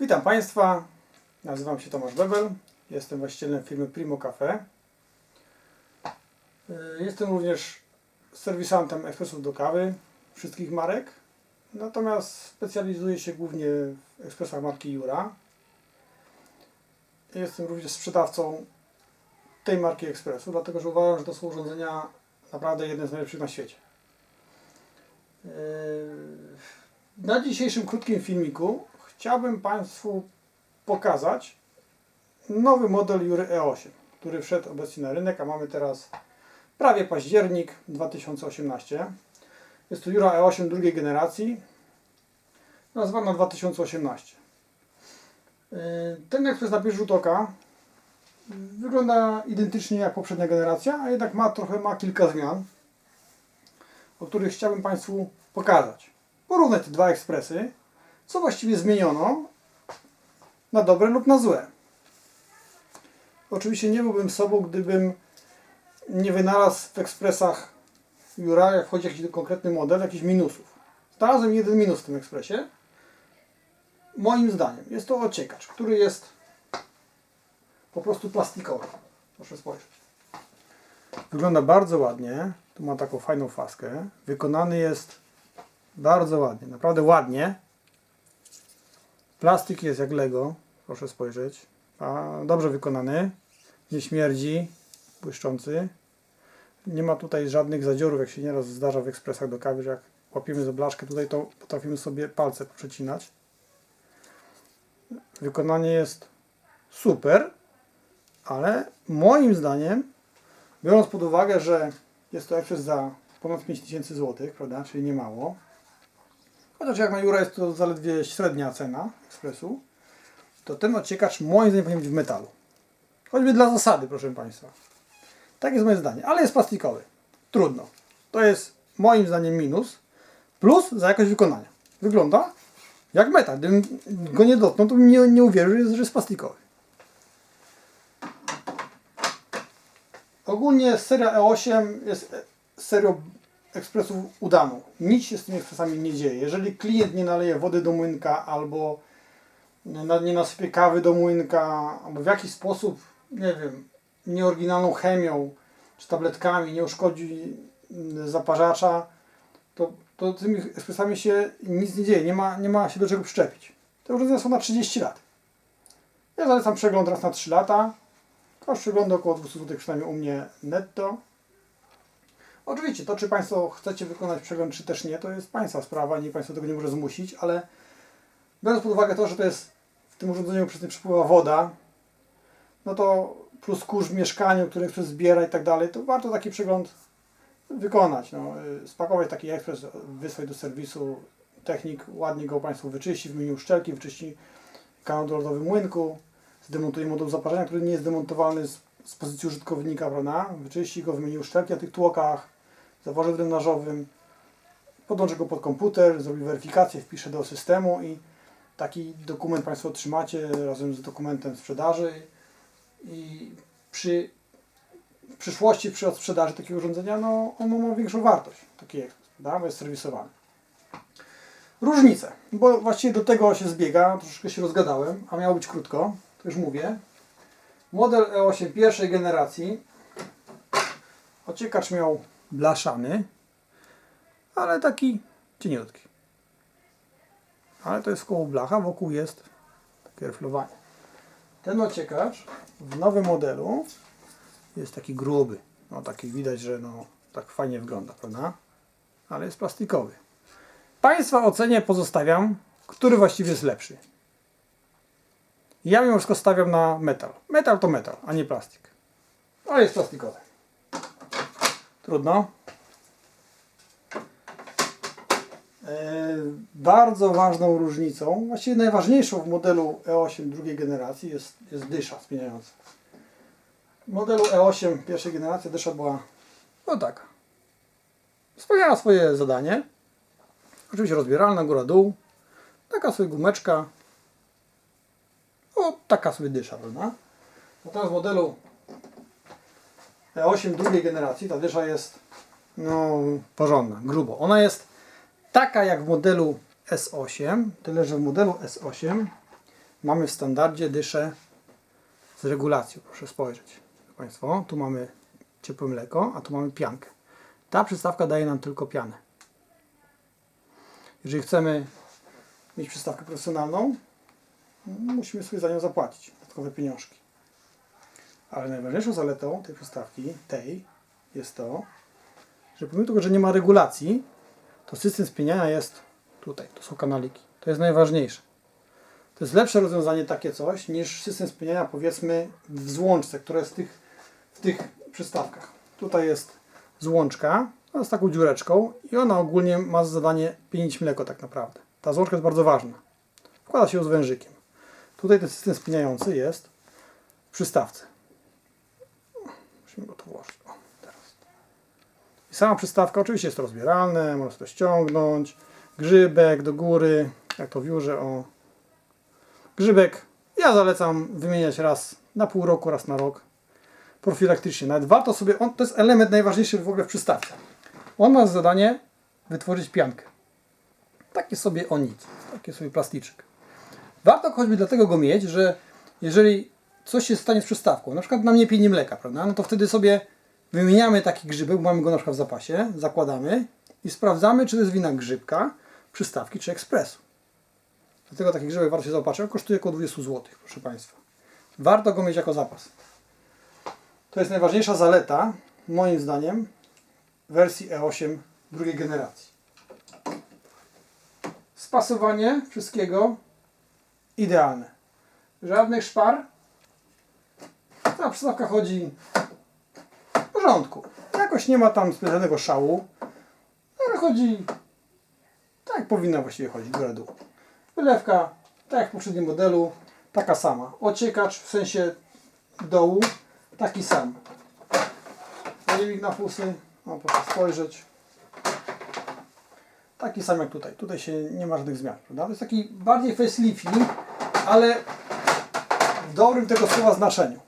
Witam Państwa, nazywam się Tomasz Bebel, jestem właścicielem firmy Primo Cafe. Y, Jestem również serwisantem ekspresów do kawy wszystkich marek, natomiast specjalizuję się głównie w ekspresach marki Jura. Jestem również sprzedawcą tej marki ekspresu, dlatego że uważam, że to są urządzenia naprawdę jedne z najlepszych na świecie. Yy, Na dzisiejszym krótkim filmiku chciałbym Państwu pokazać nowy model Jury E8, który wszedł obecnie na rynek, a mamy teraz prawie październik 2018. Jest to Jura E8 drugiej generacji, nazwana 2018. Yy, Ten ekspres na pierwszy rzut oka wygląda identycznie jak poprzednia generacja, a jednak ma trochę ma kilka zmian, o których chciałbym Państwu pokazać. Porównać te dwa ekspresy, co właściwie zmieniono na dobre lub na złe. Oczywiście nie byłbym sobą, gdybym nie wynalazł w ekspresach Jura, jak wchodzi jakiś konkretny model, jakichś minusów. Znalazłem jeden minus w tym ekspresie. Moim zdaniem jest to ociekacz, który jest po prostu plastikowy. Proszę spojrzeć. Wygląda bardzo ładnie. Tu ma taką fajną faskę. Wykonany jest bardzo ładnie, naprawdę ładnie. Plastik jest jak Lego, proszę spojrzeć. A, dobrze wykonany. Nie śmierdzi, błyszczący. Nie ma tutaj żadnych zadziorów, jak się nieraz zdarza w ekspresach do kawy, że jak łapiemy za blaszkę tutaj, to potrafimy sobie palce przecinać. Wykonanie jest super, ale moim zdaniem, biorąc pod uwagę, że jest to ekspres za ponad 5000 zł, prawda, czyli nie mało, chociaż jak na Jura jest to zaledwie średnia cena ekspresu, to ten ociekacz moim zdaniem powinien być w metalu. Choćby dla zasady, proszę Państwa. Tak jest moje zdanie, ale jest plastikowy. Trudno. To jest moim zdaniem minus, plus za jakość wykonania. Wygląda jak metal. Gdybym go nie dotknął, to bym nie, nie uwierzył, że jest- że jest plastikowy. Ogólnie seria E8 jest e- serią ekspresów udaną. Nic się z tymi ekspresami nie dzieje. Jeżeli klient nie naleje wody do młynka albo nie nasypie kawy do młynka, albo w jakiś sposób, nie wiem, nieoryginalną chemią czy tabletkami nie uszkodzi mm, zaparzacza, to, to tymi ekspresami się nic nie dzieje. Nie ma, nie ma się do czego przyczepić. Te urządzenia są na 30 lat. Ja zalecam przegląd raz na 3 lata. Koszt przeglądu około 200 zł przynajmniej u mnie netto. Oczywiście, to czy Państwo chcecie wykonać przegląd, czy też nie, to jest Państwa sprawa, nie Państwo tego nie może zmusić, ale biorąc pod uwagę to, że to jest w tym urządzeniu przez nie przepływa woda, no to plus kurz w mieszkaniu, który ekspres zbiera i tak dalej, to warto taki przegląd wykonać. No, y, spakować taki ekspres, wysłać do serwisu, technik ładnie go Państwu wyczyści, wymieni uszczelki, wyczyści kanał dolotowy młynku, zdemontuje moduł zaparzenia, który nie jest demontowalny z, z pozycji użytkownika, prawda? Wyczyści go, wymieni uszczelki na tych tłokach, zaworze drenażowym, podłączy go pod komputer, zrobi weryfikację, wpisze do systemu i taki dokument Państwo otrzymacie razem z dokumentem sprzedaży i przy w przyszłości przy odsprzedaży takiego urządzenia, no ono ma większą wartość, taki ekspres, prawda? bo jest serwisowany. Różnice, bo właściwie do tego się zbiega, troszeczkę się rozgadałem, a miało być krótko, to już mówię. Model E8 pierwszej generacji, ociekacz miał blaszany, ale taki cieniutki. Ale to jest koło blacha, wokół jest takie reflowanie. Ten ociekacz w nowym modelu jest taki gruby. No taki widać, że no tak fajnie wygląda, prawda? Ale jest plastikowy. Państwa ocenie pozostawiam, który właściwie jest lepszy. Ja mimo wszystko stawiam na metal. Metal to metal, a nie plastik. Ale jest plastikowy. Trudno. E, bardzo ważną różnicą, właściwie najważniejszą w modelu E8 drugiej generacji jest, jest dysza zmieniająca. W modelu E8 pierwszej generacji dysza była no taka. Spełniała swoje zadanie. Oczywiście rozbieralna, góra-dół. Taka sobie gumeczka. O, taka sobie dysza, prawda? Natomiast w modelu E8 drugiej generacji ta dysza jest no porządna, grubo. Ona jest taka jak w modelu S8, tyle że w modelu S8 mamy w standardzie dyszę z regulacją. Proszę spojrzeć. Państwo, tu mamy ciepłe mleko, a tu mamy piankę. Ta przystawka daje nam tylko pianę. Jeżeli chcemy mieć przystawkę profesjonalną, musimy sobie za nią zapłacić dodatkowe pieniążki. Ale najważniejszą zaletą tej przystawki, tej, jest to, że pomimo tego, że nie ma regulacji, to system spieniania jest tutaj, to są kanaliki. To jest najważniejsze. To jest lepsze rozwiązanie takie coś, niż system spieniania powiedzmy w złączce, która jest w tych, w tych przystawkach. Tutaj jest złączka no, z taką dziureczką i ona ogólnie ma za zadanie pienić mleko tak naprawdę. Ta złączka jest bardzo ważna. Wkłada się ją z wężykiem. Tutaj ten system spieniający jest w przystawce. Musimy go tu włożyć. O, teraz. I sama przystawka oczywiście jest rozbieralne, można to ściągnąć. Grzybek do góry, jak to wiórze, o. Grzybek ja zalecam wymieniać raz na pół roku, raz na rok. Profilaktycznie. Nawet warto sobie, on, to jest element najważniejszy w ogóle w przystawce. On ma za zadanie wytworzyć piankę. Taki sobie o nic. Taki sobie plastyczek. Warto choćby dlatego go mieć, że jeżeli coś się stanie z przystawką, na przykład nam nie pieni mleka, prawda? No to wtedy sobie wymieniamy taki grzybek, mamy go na przykład w zapasie, zakładamy i sprawdzamy, czy to jest wina grzybka, przystawki czy ekspresu. Dlatego taki grzybek warto się zaopatrzyć. Kosztuje około 20 zł, proszę Państwa. Warto go mieć jako zapas. To jest najważniejsza zaleta, moim zdaniem, wersji E8 drugiej generacji. Spasowanie wszystkiego idealne. Żadnych szpar. Ta przystawka chodzi w porządku. Jakoś nie ma tam specjalnego szału, ale chodzi tak jak powinna właściwie chodzić, góra dół. Wylewka, tak jak w poprzednim modelu, taka sama. Ociekacz w sensie dołu, taki sam. Pojemnik na fusy, no proszę spojrzeć. Taki sam jak tutaj. Tutaj się nie ma żadnych zmian, prawda? To jest taki bardziej facelifting, ale w dobrym tego słowa znaczeniu.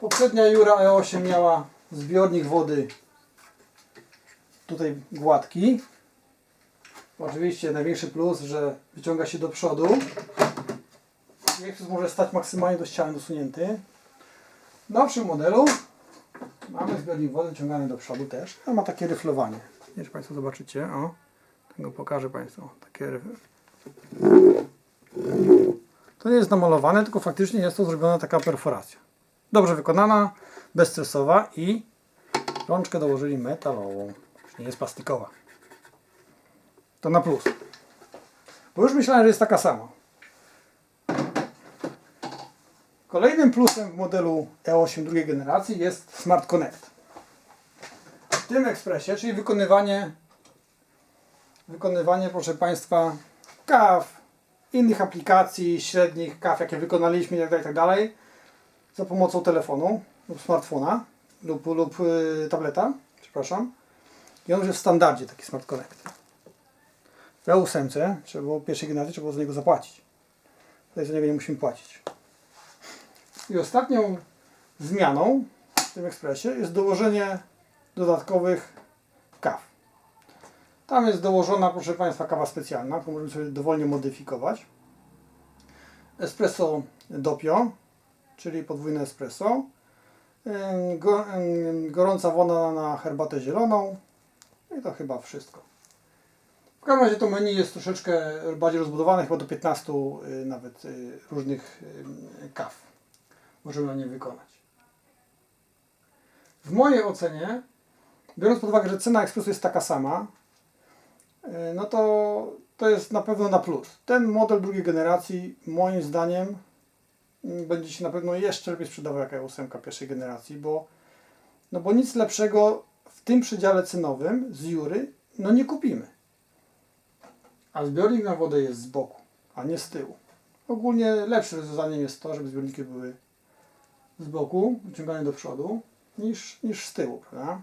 Poprzednia Jura E8 miała zbiornik wody tutaj gładki. Oczywiście największy plus, że wyciąga się do przodu. Jezus może stać maksymalnie do ściany dosunięty. W nowszym modelu mamy zbiornik wody wyciągany do przodu też. A ma takie ryflowanie. Jeśli Państwo zobaczycie, o, tego pokażę Państwu. Takie to nie jest namalowane, tylko faktycznie jest to zrobiona taka perforacja. Dobrze wykonana, bezstresowa i rączkę dołożyli metalową. Już nie jest plastikowa. To na plus. Bo już myślałem, że jest taka sama. Kolejnym plusem w modelu E8 drugiej generacji jest Smart Connect. W tym ekspresie, czyli wykonywanie, wykonywanie, proszę Państwa, kaw, innych aplikacji, średnich kaw, jakie wykonaliśmy itd., itd. za pomocą telefonu lub smartfona lub, lub y, tableta, przepraszam. I on już jest w standardzie taki Smart Connect. W E8 trzeba było pierwszej generacji trzeba było za niego zapłacić. Tutaj za niego nie musimy płacić. I ostatnią zmianą w tym ekspresie jest dołożenie dodatkowych kaw. Tam jest dołożona, proszę Państwa, kawa specjalna, którą możemy sobie dowolnie modyfikować. Espresso doppio, czyli podwójne espresso. Gorąca woda na herbatę zieloną. I to chyba wszystko. W każdym razie to menu jest troszeczkę bardziej rozbudowane, chyba do 15 y, nawet y, różnych y, kaw możemy na nie wykonać. W mojej ocenie, biorąc pod uwagę, że cena ekspresu jest taka sama, no to to jest na pewno na plus. Ten model drugiej generacji, moim zdaniem, będzie się na pewno jeszcze lepiej sprzedawał jak E8 pierwszej generacji, bo, no bo nic lepszego w tym przedziale cenowym z Jury no nie kupimy. A zbiornik na wodę jest z boku, a nie z tyłu. Ogólnie lepszym rozwiązaniem jest to, żeby zbiorniki były z boku, wyciągane do przodu, niż, niż z tyłu, prawda?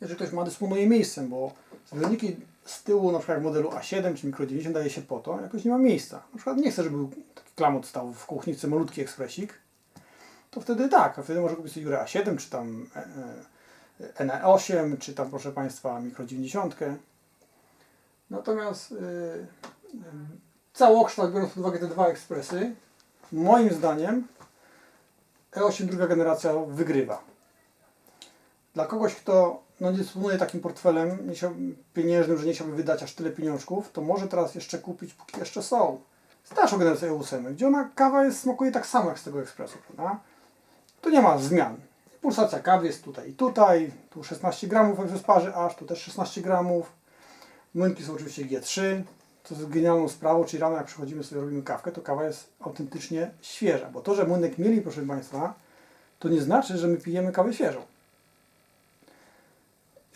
Jeżeli ktoś ma dysponuje miejscem, bo zbiorniki z tyłu, na przykład w modelu A7 czy Micro 90 daje się po to, jakoś nie ma miejsca. Na przykład nie chcę, żeby taki klamot stał w kuchni, chcę malutki ekspresik, to wtedy tak, a wtedy może kupić sobie Jurę A7, czy tam e, e, NE8, czy tam proszę Państwa Micro 90. Natomiast yy, całokształt, biorąc pod uwagę te dwa ekspresy, moim zdaniem E8 druga generacja wygrywa. Dla kogoś, kto no, nie dysponuje takim portfelem pieniężnym, że nie chciałby wydać aż tyle pieniążków, to może teraz jeszcze kupić, póki jeszcze są. Starszą generację E8, gdzie ona kawa jest, smakuje tak samo jak z tego ekspresu, prawda? Tu nie ma zmian. Pulsacja kawy jest tutaj i tutaj, tu 16 gramów jak sparzy aż, tu też 16 gramów. Młynki są oczywiście G3, co jest genialną sprawą, czyli rano jak przychodzimy sobie robimy kawkę, to kawa jest autentycznie świeża, bo to, że młynek mieli, proszę Państwa, to nie znaczy, że my pijemy kawę świeżą.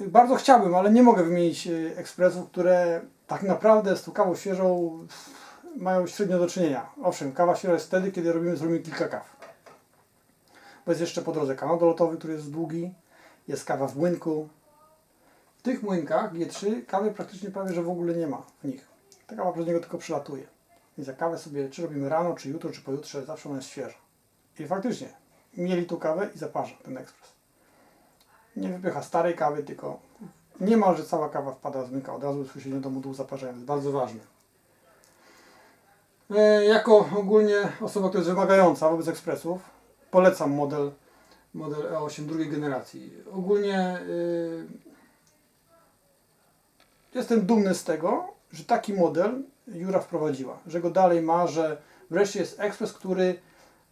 Bardzo chciałbym, ale nie mogę wymienić e, ekspresów, które tak naprawdę z tą kawą świeżą mają średnio do czynienia. Owszem, kawa świeża jest wtedy, kiedy robimy, zrobimy kilka kaw. Bo jest jeszcze po drodze kanał dolotowy, który jest długi, jest kawa w młynku. W tych młynkach G3 kawy praktycznie prawie, że w ogóle nie ma w nich. Ta kawa przez niego tylko przylatuje. Więc jak kawę sobie, czy robimy rano, czy jutro, czy pojutrze, zawsze ona jest świeża. I faktycznie, mieli tu kawę i zaparza ten ekspres. Nie wypycha starej kawy, tylko niemalże cała kawa wpada z młyka od razu bezpośrednio do modułu zaparzenia. Jest bardzo ważne. E, jako ogólnie osoba, która jest wymagająca wobec ekspresów, polecam model, model E8 drugiej generacji. Ogólnie y, jestem dumny z tego, że taki model Jura wprowadziła, że go dalej ma, że wreszcie jest ekspres, który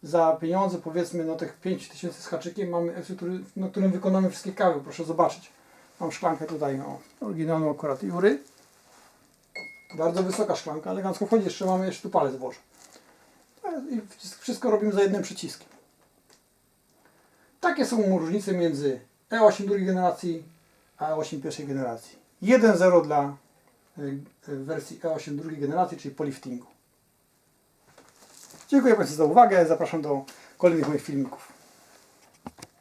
za pieniądze powiedzmy no tych 5000 z haczykiem mamy ekspres, który, na którym wykonamy wszystkie kawy, proszę zobaczyć. Mam szklankę tutaj, no, oryginalną akurat Jury. Bardzo wysoka szklanka, elegancko wchodzi, jeszcze mamy, jeszcze tu palec włożę. I wszystko robimy za jednym przyciskiem. Takie są różnice między E8 drugiej generacji a E8 pierwszej generacji. 1.0 dla y, y, wersji E8 drugiej generacji, czyli po liftingu. Dziękuję Państwu za uwagę. Zapraszam do kolejnych moich filmików.